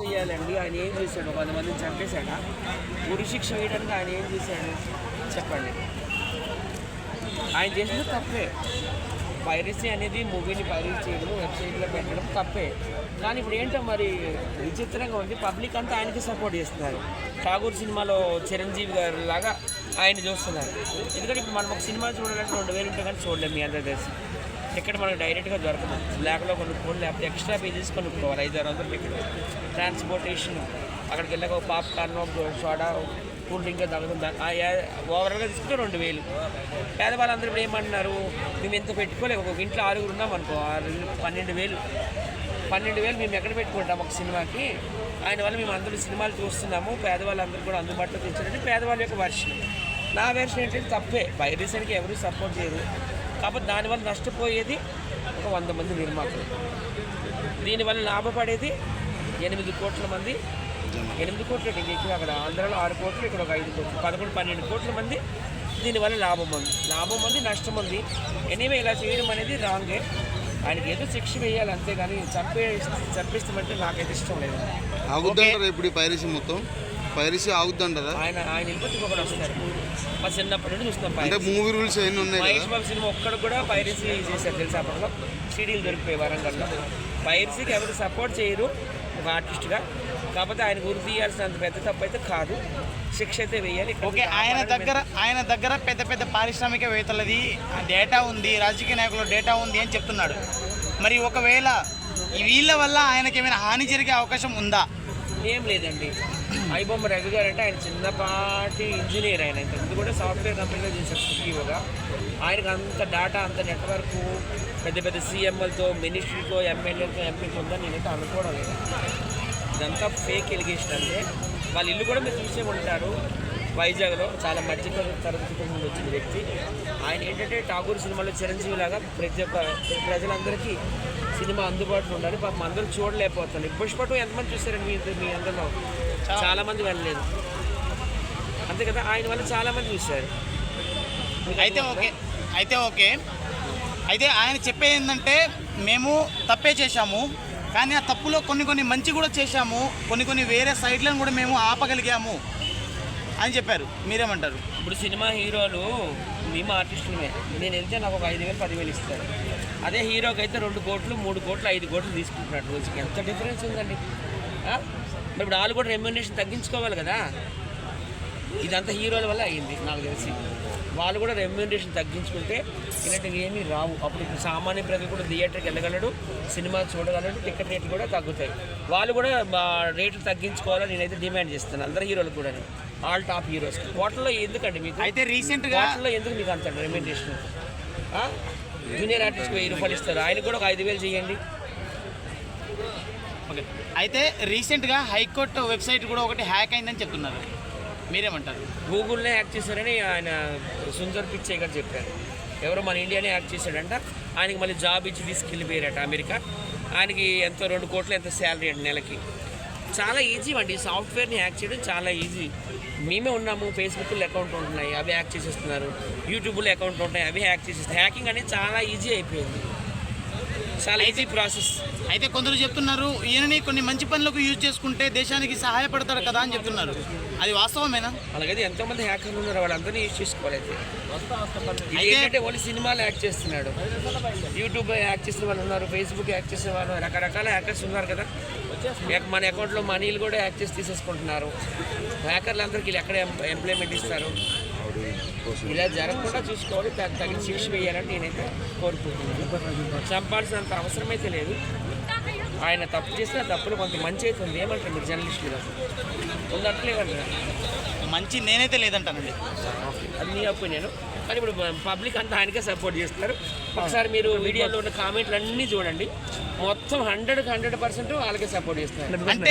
చేయాలండి. ఆయన ఏం చేశాడు వంద మందిని చంపేశాడా? ఉరి శిక్ష వేయడానికి ఆయన ఏం చేశాడు? చెప్పండి. ఆయన చేసింది తప్పే. పైరసీ అనేది మూవీని పైరసీ చేయడం వెబ్సైట్లో పెట్టడం తప్పే. కానీ ఇప్పుడు ఏంటో మరి విచిత్రంగా ఉంది. పబ్లిక్ అంతా ఆయనకి సపోర్ట్ చేస్తున్నారు. ఠాగూర్ సినిమాలో చిరంజీవి గారు లాగా ఆయన చూస్తున్నారు. ఎందుకంటే ఇప్పుడు మనం ఒక సినిమా చూడాలంటే రెండు వేలు ఉంటే కానీ చూడలేము మీ అందరూ తెలిసి టికెట్ మనకు డైరెక్ట్గా దొరకదు. బ్లాక్లో కొనుక్కోవాలి లేకపోతే ఎక్స్ట్రా పే చేసి కొనుక్కోవాలి ఐదు ఆరు వందలు టికెట్. ట్రాన్స్పోర్టేషన్. అక్కడికి వెళ్ళాక ఒక పాప్కార్న్ ఒక సోడా కూల్ డ్రింక్ తగ్గుతుంది ఓవరాల్గా తీసుకుంటే రెండు వేలు. పేదవాళ్ళందరూ ఇప్పుడు ఏమంటున్నారు? మేము ఎంత పెట్టుకోలేము. ఒక ఇంట్లో ఆరుగురు ఉన్నాం అనుకో ఆరు పన్నెండు వేలు. పన్నెండు వేలు మేము ఎక్కడ పెట్టుకుంటాం ఒక సినిమాకి? ఆయన వల్ల మేము అందరూ సినిమాలు చూస్తున్నాము. పేదవాళ్ళందరూ కూడా అందుబాటులో తెచ్చారంటే పేదవాళ్ళ యొక్క వర్షన్ నా వెర్షన్ ఏంటంటే తప్పే. పైరసీకి ఎవరు సపోర్ట్ చేయరు. కాబట్టి దానివల్ల నష్టపోయేది ఒక వంద మంది నిర్మాతలు. దీనివల్ల లాభపడేది ఎనిమిది కోట్ల మంది. ఎనిమిది కోట్లు ఇక్కడ అక్కడ ఆంధ్రాలో ఆరు కోట్లు ఇక్కడ ఒక ఐదు కోట్లు పదకొండు పన్నెండు కోట్ల మంది దీనివల్ల లాభం ఉంది. లాభం ఉంది నష్టం ఉంది. ఎనీవే ఇలా చేయడం అనేది రాంగే ఆయనకి ఏదో శిక్ష వేయాలి అంతేగాని చంపే చంపిస్తామంటే నాకైతే ఇష్టం లేదు. ఆగుద్దంటారా ఇప్పుడు పైరసీ మొత్తం? పైరసీ ఆగుద్దంటారా ఆయన ఆయన వస్తారు. మా చిన్నప్పటి నుండి చూస్తున్నాం అంటే. మూవీ రూల్స్ అవన్నీ ఉన్నాయి మహేష్ బాబు సినిమా ఒక్కడు కూడా పైరసీ చేశారు తెలుసా అప్పట్లో సీడీలు దొరికిపోయి వరంగల్లో. పైరసీకి ఎవరు సపోర్ట్ చేయరు ఒక ఆర్టిస్ట్గా. కాకపోతే ఆయన గురి తీయాల్సినంత పెద్ద తప్పు అయితే కాదు. శిక్ష అయితే వేయాలి. ఓకే ఆయన దగ్గర ఆయన దగ్గర పెద్ద పెద్ద పారిశ్రామికవేత్తలది డేటా ఉంది రాజకీయ నాయకుల డేటా ఉంది అని చెప్తున్నాడు. మరి ఒకవేళ ఈ వీళ్ళ వల్ల ఆయనకి ఏమైనా హాని జరిగే అవకాశం ఉందా? ఏం లేదండి. ఐబొమ్మ రవి గారు అంటే ఆయన చిన్నపాటి ఇంజనీర్ ఆయన. ఇంతకుముందు కూడా సాఫ్ట్వేర్ కంపెనీలో చేశారు సీఈఓగా ఆయనకు అంత డేటా అంత నెట్వర్క్ పెద్ద పెద్ద సీఎంఎల్తో మినిస్ట్రీతో ఎమ్మెల్యేలతో ఎంపీతో ఉందని నేనైతే అనుకోవడం లేదు. ఇదంతా ఫేక్ ఎలిగేషన్ అంటే వాళ్ళ ఇల్లు కూడా మీరు చూసే ఉంటారు. వైజాగ్లో చాలా మధ్య తరగతి నుండి వచ్చిన వ్యక్తి. ఆయన ఏంటంటే ఠాగూర్ సినిమాలో చిరంజీవి లాగా ప్రతి ఒక్క ప్రజలందరికీ సినిమా అందుబాటులో ఉండాలి. పాపం అందరూ చూడలేకపోతున్నారు. పుష్ప టూ ఎంతమంది చూస్తారండి మీ మీ అందరిలో? చాలా మంది వెళ్ళలేదు. అంతే కదా? ఆయన వల్ల చాలా మంది చూశారు. అయితే ఓకే. అయితే ఓకే. అయితే ఆయన చెప్పేది ఏంటంటే మేము తప్పే చేశాము. కానీ ఆ తప్పులో కొన్ని కొన్ని మంచి కూడా చేశాము. కొన్ని కొన్ని వేరే సైడ్లను కూడా మేము ఆపగలిగాము. అని చెప్పారు. మీరేమంటారు? ఇప్పుడు సినిమా హీరోలు మేము ఆర్టిస్టులమే. నేను వెళ్తే నాకు ఒక ఐదు వేలు పదివేలు ఇస్తారు. అదే హీరోకి అయితే రెండు కోట్లు మూడు కోట్లు ఐదు కోట్లు తీసుకుంటున్నాడు రోజుకి. ఎంత డిఫరెన్స్ ఉందండి? మరి ఇప్పుడు వాళ్ళు కూడా రెమ్యునేషన్ తగ్గించుకోవాలి కదా? ఇదంతా హీరోల వల్ల అయ్యింది నాకు తెలిసి. వాళ్ళు కూడా రెమ్యునరేషన్ తగ్గించుకుంటే ఇలాంటివి ఏమీ రావు. అప్పుడు ఇప్పుడు సామాన్య ప్రజలు కూడా థియేటర్కి వెళ్ళగలడు సినిమా చూడగలడు టికెట్ రేట్లు కూడా తగ్గుతాయి. వాళ్ళు కూడా రేట్లు తగ్గించుకోవాలని నేనైతే డిమాండ్ చేస్తాను అందరు హీరోలు కూడా ఆల్ టాప్ హీరోస్ కోటలో ఎందుకండి మీకు? అయితే రీసెంట్గా వాటిలో ఎందుకు మీకు అంత రెమ్యునరేషన్ జూనియర్ ఆర్టిస్ట్కి వెయ్యి రూపాయలు ఇస్తారు. ఆయన కూడా ఒక ఐదు వేలు చేయండి. ఓకే. అయితే రీసెంట్గా హైకోర్టు వెబ్సైట్ కూడా ఒకటి హ్యాక్ అయిందని చెప్తున్నారు. మీరేమంటారు? గూగుల్నే యాక్ట్ చేశారని ఆయన సుందర్ పిచ్చే గారు చెప్పారు. ఎవరో మన ఇండియానే యాక్ట్ చేశాడంట. ఆయనకి మళ్ళీ జాబ్ ఇచ్చి తీసుకెళ్ళిపోయారట అమెరికా. ఆయనకి ఎంతో రెండు కోట్లు ఎంత శాలరీ అండి నెలకి? చాలా ఈజీ అండి సాఫ్ట్వేర్ని హ్యాక్ చేయడం చాలా ఈజీ మేమే ఉన్నాము ఫేస్బుక్లో అకౌంట్ ఉంటున్నాయి అవి హ్యాక్ చేసేస్తున్నారు. యూట్యూబ్లో అకౌంట్ ఉంటాయి అవి హ్యాక్ చేసేస్తున్నారు. హ్యాకింగ్ అనేది చాలా ఈజీ అయిపోయింది. చాలా ఈజీ ప్రాసెస్ అయితే కొందరు చెప్తున్నారు ఈయనని కొన్ని మంచి పనులకు యూజ్ చేసుకుంటే దేశానికి సహాయపడతాడు కదా అని చెప్తున్నారు. అది వాస్తవమేనా? అలాగైతే ఎంతోమంది హ్యాకర్లు ఉన్నారు వాళ్ళందరినీ యూజ్ చేసుకోవాలైతే ఇది అయితే- ఓన్లీ సినిమాలు యాక్ట్ చేస్తున్నాడు. యూట్యూబ్ యాక్ట్ చేసిన వాళ్ళు ఉన్నారు ఫేస్బుక్ యాక్ట్ చేసే వాళ్ళు రకరకాల హ్యాకర్స్ ఉన్నారు కదా. మన అకౌంట్లో మనీలు కూడా యాక్ట్ చేసి తీసేసుకుంటున్నారు. హ్యాకర్లు అందరికీ వీళ్ళు ఎక్కడ ఎంప్లాయ్మెంట్ ఇస్తారు? ఇలా జరగకుండా చూసుకోవాలి త- తగిన శిక్ష వేయాలని నేనైతే కోరుకుంటున్నాను. చంపాల్సినంత అవసరమైతే లేదు. ఆయన తప్పు చేస్తే ఆ తప్పులు కొంత మంచి అయితే ఉంది. ఏమంటారు మీరు జర్నలిస్టులుగా ఉందట్లేదంటారు మంచి నేనైతే లేదంటానండి. అది మీ ఒపీనియన్ కానీ ఇప్పుడు పబ్లిక్ అంతా ఆయనకే సపోర్ట్ చేస్తున్నారు. ఒకసారి మీరు వీడియోలో ఉన్న కామెంట్లు అన్నీ చూడండి. మొత్తం హండ్రెడ్కి హండ్రెడ్ పర్సెంట్ వాళ్ళకే సపోర్ట్ చేస్తున్నారు. అంటే